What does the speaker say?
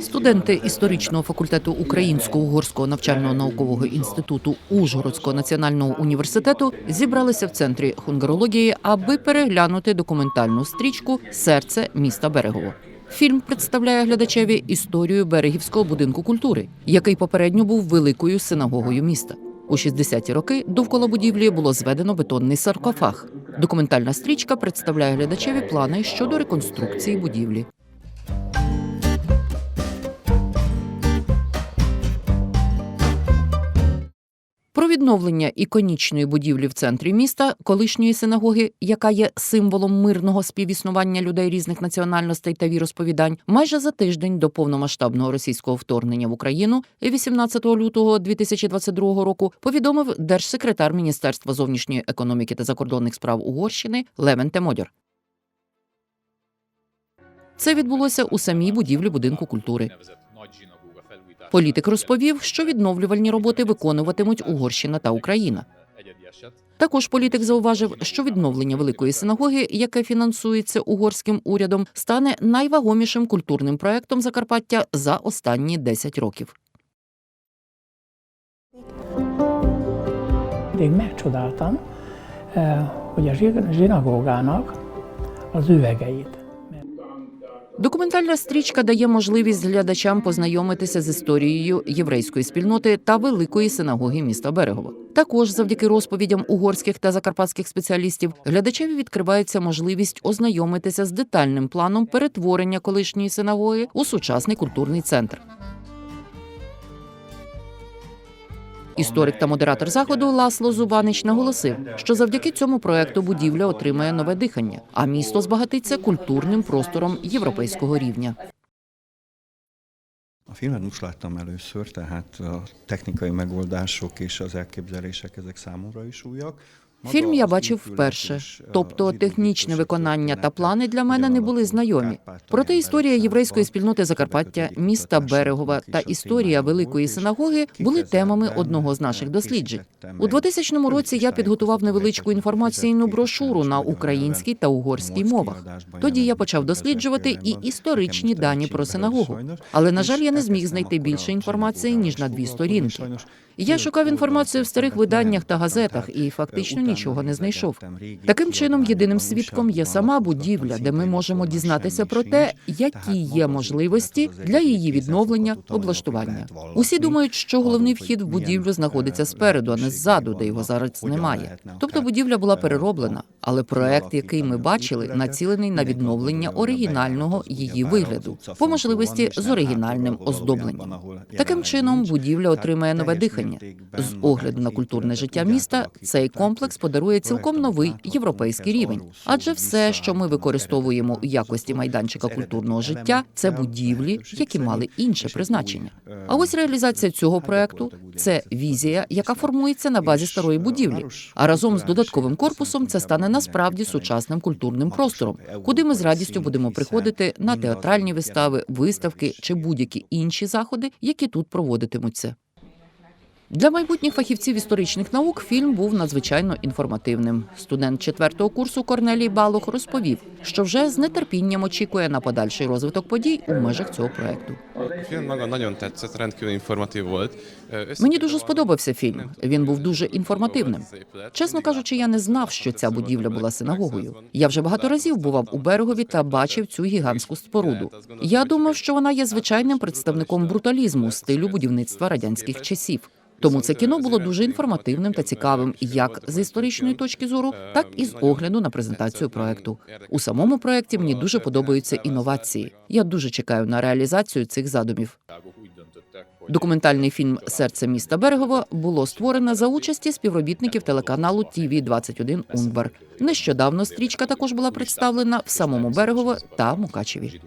Студенти історичного факультету Українсько-угорського навчально-наукового інституту Ужгородського національного університету зібралися в центрі хунгарології, аби переглянути документальну стрічку Серце міста Берегово. Фільм представляє глядачеві історію берегівського будинку культури, який попередньо був великою синагогою міста. У 60-ті роки довкола будівлі було зведено бетонний саркофаг. Документальна стрічка представляє глядачеві плани щодо реконструкції будівлі. Відновлення іконічної будівлі в центрі міста, колишньої синагоги, яка є символом мирного співіснування людей різних національностей та віросповідань, майже за тиждень до повномасштабного російського вторгнення в Україну 18 лютого 2022 року повідомив держсекретар Міністерства зовнішньої економіки та закордонних справ Угорщини Левен Темодьор. Це відбулося у самій будівлі будинку культури. Політик розповів, що відновлювальні роботи виконуватимуть Угорщина та Україна. Також політик зауважив, що відновлення великої синагоги, яке фінансується угорським урядом, стане найвагомішим культурним проектом Закарпаття за останні 10 рokів. Mindig megcsodáltam, eh, hogy a. Документальна стрічка дає можливість глядачам познайомитися з історією єврейської спільноти та великої синагоги міста Берегово. Також завдяки розповідям угорських та закарпатських спеціалістів глядачеві відкривається можливість ознайомитися з детальним планом перетворення колишньої синагоги у сучасний культурний центр. Історик та модератор заходу Ласло Зубанич наголосив, що завдяки цьому проекту будівля отримає нове дихання, а місто збагатиться культурним простором європейського рівня. A filmet most láttam először, tehát a technikai megoldások és az elképzelések ezek számomra is újak. Фільм я бачив вперше, е, тобто технічне виконання та плани для мене не були знайомі. Проте історія єврейської спільноти Закарпаття, міста Берегова та історія великої синагоги були темами одного з наших досліджень. У 2000 році я підготував невеличку інформаційну брошуру на українській та угорській мовах. Тоді я почав досліджувати і історичні дані про синагогу. Але на жаль, я не зміг знайти більше інформації ніж на дві сторінки. Я шукав інформацію в старих виданнях та газетах і фактично нічого не знайшов. Таким чином, єдиним свідком є сама будівля, де ми можемо дізнатися про те, які є можливості для її відновлення, облаштування. Усі думають, що головний вхід в будівлю знаходиться спереду, а не ззаду, де його зараз немає. Тобто будівля була перероблена, але проект, який ми бачили, націлений на відновлення оригінального її вигляду, по можливості з оригінальним оздобленням. Таким чином, будівля отримає нове дихання. З огляду на культурне життя міста, цей комплекс подарує цілком новий європейський рівень. Адже все, що ми використовуємо у якості майданчика культурного життя, це будівлі, які мали інше призначення. А ось реалізація цього проекту це візія, яка формується на базі старої будівлі. А разом з додатковим корпусом це стане насправді сучасним культурним простором, куди ми з радістю будемо приходити на театральні вистави, виставки чи будь-які інші заходи, які тут проводитимуться. Для майбутніх фахівців історичних наук фільм був надзвичайно інформативним. Студент четвертого курсу Корнелій Балох розповів, що вже з нетерпінням очікує на подальший розвиток подій у межах цього проекту. Össze- Мені дуже сподобався фільм. Він був дуже інформативним. Чесно кажучи, я не знав, що ця будівля була синагогою. Я вже багато разів бував у берегові та бачив цю гігантську споруду. Я думав, що вона є звичайним представником бруталізму стилю будівництва радянських часів. Тому це кіно було дуже інформативним та цікавим, як з історичної точки зору, так і з огляду на презентацію проекту. У самому проекті мені дуже подобаються інновації. Я дуже чекаю на реалізацію цих задумів. Документальний фільм Серце міста Берегово було створено за участі співробітників телеканалу ТІВІ 21 Унгвар. Нещодавно стрічка також була представлена в самому Берегово та Мукачеві.